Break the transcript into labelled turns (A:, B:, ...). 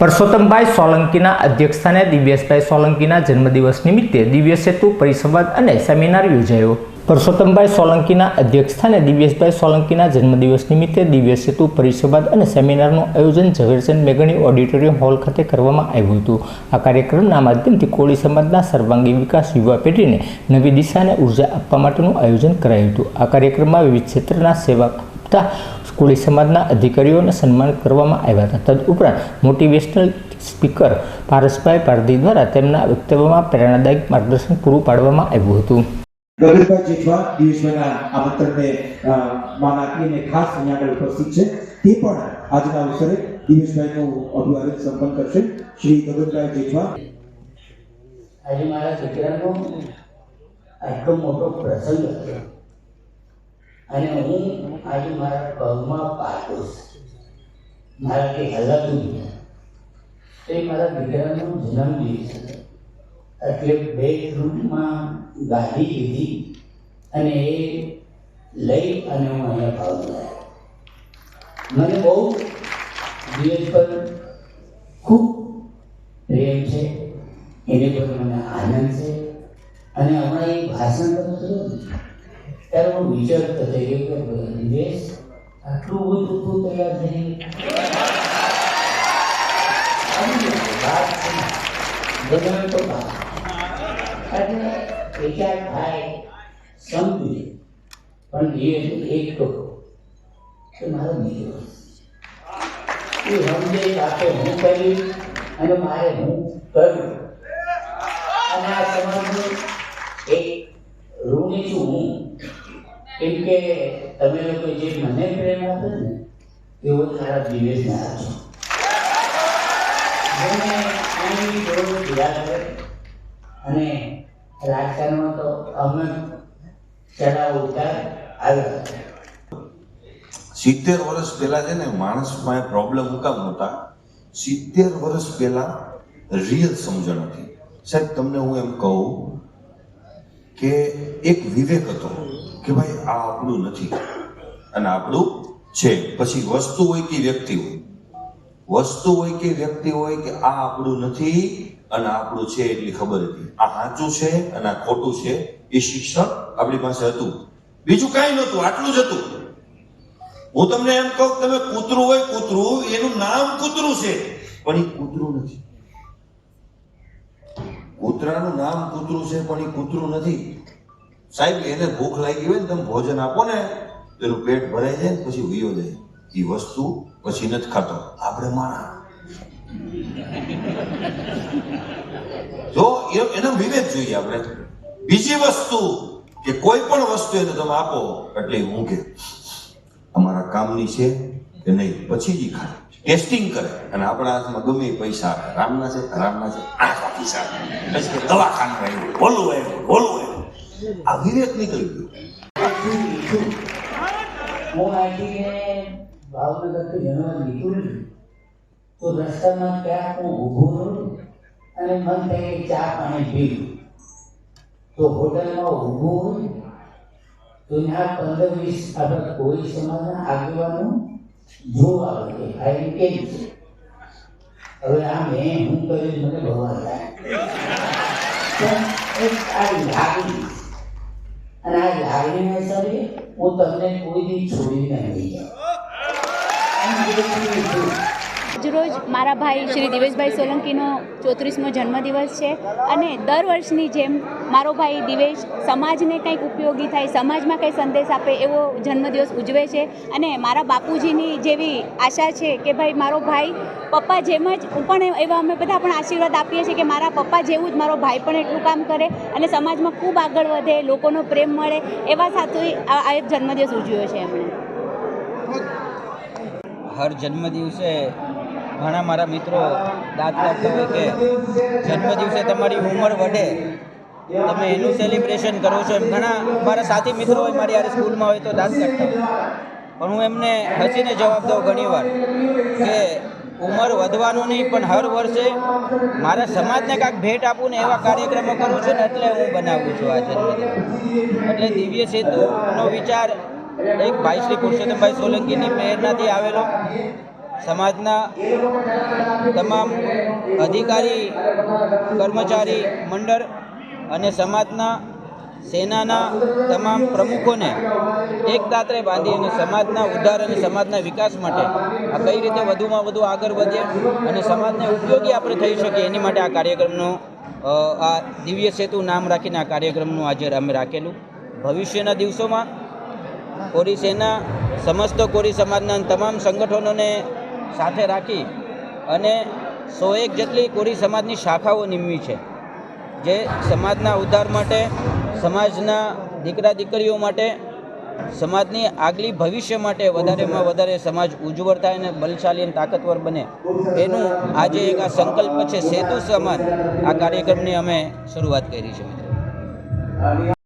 A: પરસોત્તમભાઈ સોલંકીના અધ્યક્ષસ્થાને દિવ્યેશભાઈ સોલંકીના જન્મદિવસ નિમિત્તે દિવ્ય સેતુ પરિસંવાદ અને સેમિનાર યોજાયો. પરસોત્તમભાઈ સોલંકીના અધ્યક્ષસ્થાને દિવ્યેશભાઈ સોલંકીના જન્મદિવસ નિમિત્તે દિવ્ય સેતુ પરિસંવાદ અને સેમિનારનું આયોજન ઝવેરચંદ મેઘણી ઓડિટોરિયમ હોલ ખાતે કરવામાં આવ્યું હતું. આ કાર્યક્રમના માધ્યમથી કોળી સમાજના સર્વાંગી વિકાસ યુવા પેઢીને નવી દિશા અને ઊર્જા આપવા માટેનું આયોજન કરાયું હતું. આ કાર્યક્રમમાં વિવિધ ક્ષેત્રના સેવા આપતા કોળી સમાજના અધિકારીઓને સન્માન કરવામાં આવ્યા હતા. તદઉપરાંત મોટિવેશનલ સ્પીકર પારસભાઈ પારધી દ્વારા તેમના વક્તવ્યમાં પ્રેરણાદાયક માર્ગદર્શન પૂરું પાડવામાં આવ્યું હતું.
B: ગગનભાઈ જેઠવા દિવસના આમંત્રણને માન આપીને ખાસ અહીંયા આગળ ઉપસ્થિત છે. તે પણ આજના અવસરે દિવેશભાઈનું અભિવાદન સંપન્ન કરશે. શ્રી ગગનભાઈ જેઠવા.
C: આજે મારા દીકરાનો આટલો મોટો પ્રસંગ હતો. અને હું આજે મારા પગમાં પાટો છું. મારાથી હલાતું નહીં તો એ મારા દીકરાનો જન્મદિવસ હતો. એટલે બેડરૂમમાં ગાડી લીધી અને એ લઈ અને હું અહીંયા ભાવના મને બહુ દિવસ પર ખૂબ પ્રેમ છે. એને પર મને આનંદ છે. અને હમણાં એ ભાષણ કરતો હતો ત્યારે હું વિચારતો હતો કે દિનેશ આટલું બધું તું તૈયાર થઈ ગયો. ગમે તો. એટલે વિચાર થાય સમજે, પણ એ એક તો કે મારો દીકરો એ સમજે સાથે હું કરી, અને મારે હું કર્યું અને આ સમાજનું એક ઋણી છું હું કેમ કે તમે લોકો જે મને પ્રેમ આપે ને, એવો તારા દિવેશને આપો. મને અહીં થોડું પીડા કરે અને રાજકારણમાં તો અમે ચડાવ ઉતાર આવ્યા
D: સિત્તેર વર્ષ પહેલા છે ને માણસમાં એ પ્રોબ્લેમ મુકામ નહોતા. સિત્તેર વર્ષ પહેલા રિયલ સમજણ હતી. સાહેબ, તમને હું એમ કહું કે એક વિવેક હતો. કે ભાઈ આ આપણું નથી. અને આપણું છે. પછી વસ્તુ હોય કે વ્યક્તિ હોય. વસ્તુ હોય કે વ્યક્તિ હોય કે આ આપણું નથી અને આપણું છે એટલી ખબર હતી. આ સાચું છે અને આ ખોટું છે એ શિક્ષણ આપણી પાસે હતું. બીજું કાંઈ નહોતું, આટલું જ હતું. હું તમને એમ કહું તમે કૂતરું હોય કૂતરું, એનું નામ કૂતરું છે. પણ એ કૂતરું નથી. કૂતરાનું નામ કૂતરું છે, પણ એ કૂતરું નથી. સાહેબ, એને ભૂખ લાગી હોય ને તમે ભોજન આપો ને પેલું પેટ ભરાઈ જાય ને પછી વીયો જાય. એ વસ્તુ પછી નથી ખાતો. આપણે માણા જો એનો વિવેક જોઈએ આપણે. બીજી વસ્તુ કે કોઈ પણ વસ્તુ એને તમે આપો, એટલે ઊંઘે. અમારા કામની છે કે નહીં, પછી જ ખાય. ટેસ્ટિંગ કરે. અને આપણા હાથમાં ગમે પૈસા આવે રામના છે રામના છે, આ પૈસા પછી કે દવાખાનું આવ્યું બોલું આવ્યું બોલું આવ્યું આ વિવેક નીકળી ગયો.
C: હું છું. તો રસ્તામાં ક્યાંક હું ઊભો રહું અને મન થાય કે ચા પાણી પીવું. તો હોટલમાં ઊભો હોય તો ત્યાં પંદર વીસ આપણા કોઈ સમાજના આગેવાનો જોવા આવે કે ભાઈ કેમ છે? હવે આ મેં હું કર્યું મને ભગવાન થાય પણ એક આ લાગણી અને આ લાગણીના હિસાબે હું તમને કોઈ દી છોડીને નહીં જાઉં
E: આજરોજ મારા ભાઈ શ્રી દિવેશભાઈ સોલંકીનો ચોત્રીસમો જન્મદિવસ છે અને દર વર્ષની જેમ મારો ભાઈ દિવેશ સમાજને કંઈક ઉપયોગી થાય, સમાજમાં કંઈ સંદેશ આપે એવો જન્મદિવસ ઉજવે છે. અને મારા બાપુજીની જેવી આશા છે કે ભાઈ મારો ભાઈ પપ્પા જેમ જ હું પણ એવા અમે બધા પણ આશીર્વાદ આપીએ છીએ કે મારા પપ્પા જેવું જ મારો ભાઈ પણ એટલું કામ કરે અને સમાજમાં ખૂબ આગળ વધે, લોકોનો પ્રેમ મળે એવા સાથે આ જન્મદિવસ ઉજવ્યો છે એમણે.
F: હર જન્મદિવસે ઘણા મારા મિત્રો દાંત કાઢતા હોય કે જન્મદિવસે તમારી ઉંમર વધે, તમે એનું સેલિબ્રેશન કરો છો એમ. ઘણા મારા સાથી મિત્રો હોય મારી યાર સ્કૂલમાં હોય તો દાંત કાઢતા પણ હું એમને હસીને જવાબ દઉં ઘણીવાર કે ઉંમર વધવાનું નહીં, પણ હર વર્ષે મારા સમાજને કાંઈક ભેટ આપું ને એવા કાર્યક્રમો કરું છું ને એટલે હું બનાવું છું આ જન્મદિવસ. એટલે દિવ્ય સેતુનો વિચાર એક ભાઈ શ્રી પુરુષોત્તમભાઈ સોલંકીની પ્રેરણાથી આવેલો. સમાજના તમામ અધિકારી, કર્મચારી, મંડળ અને સમાજના સેનાના તમામ પ્રમુખોને એક દાત્રે બાંધી અને સમાજના ઉદ્ધાર અને સમાજના વિકાસ માટે આ કઈ રીતે વધુમાં વધુ આગળ વધીએ અને સમાજને ઉપયોગી આપણે થઈ શકીએ એની માટે આ કાર્યક્રમનો આ દિવ્ય સેતુ નામ રાખીને આ કાર્યક્રમનું આજે અમે રાખેલું. ભવિષ્યના દિવસોમાં કોરી સેના, સમસ્ત કોરી સમાજના તમામ સંગઠનોને સાથે રાખી અને સો એક જેટલી કોરી સમાજની શાખાઓ નિમવી છે. જે સમાજના ઉદ્ધાર માટે, સમાજના દીકરા દીકરીઓ માટે, સમાજની આગલી ભવિષ્ય માટે વધારેમાં વધારે સમાજ ઉજ્જવળ થાય અને બલશાલી અને તાકતવર બને. એનું આજે એક આ સંકલ્પ છે સેતુ સમાજ આ કાર્યક્રમની અમે શરૂઆત કરી છે, મિત્રો.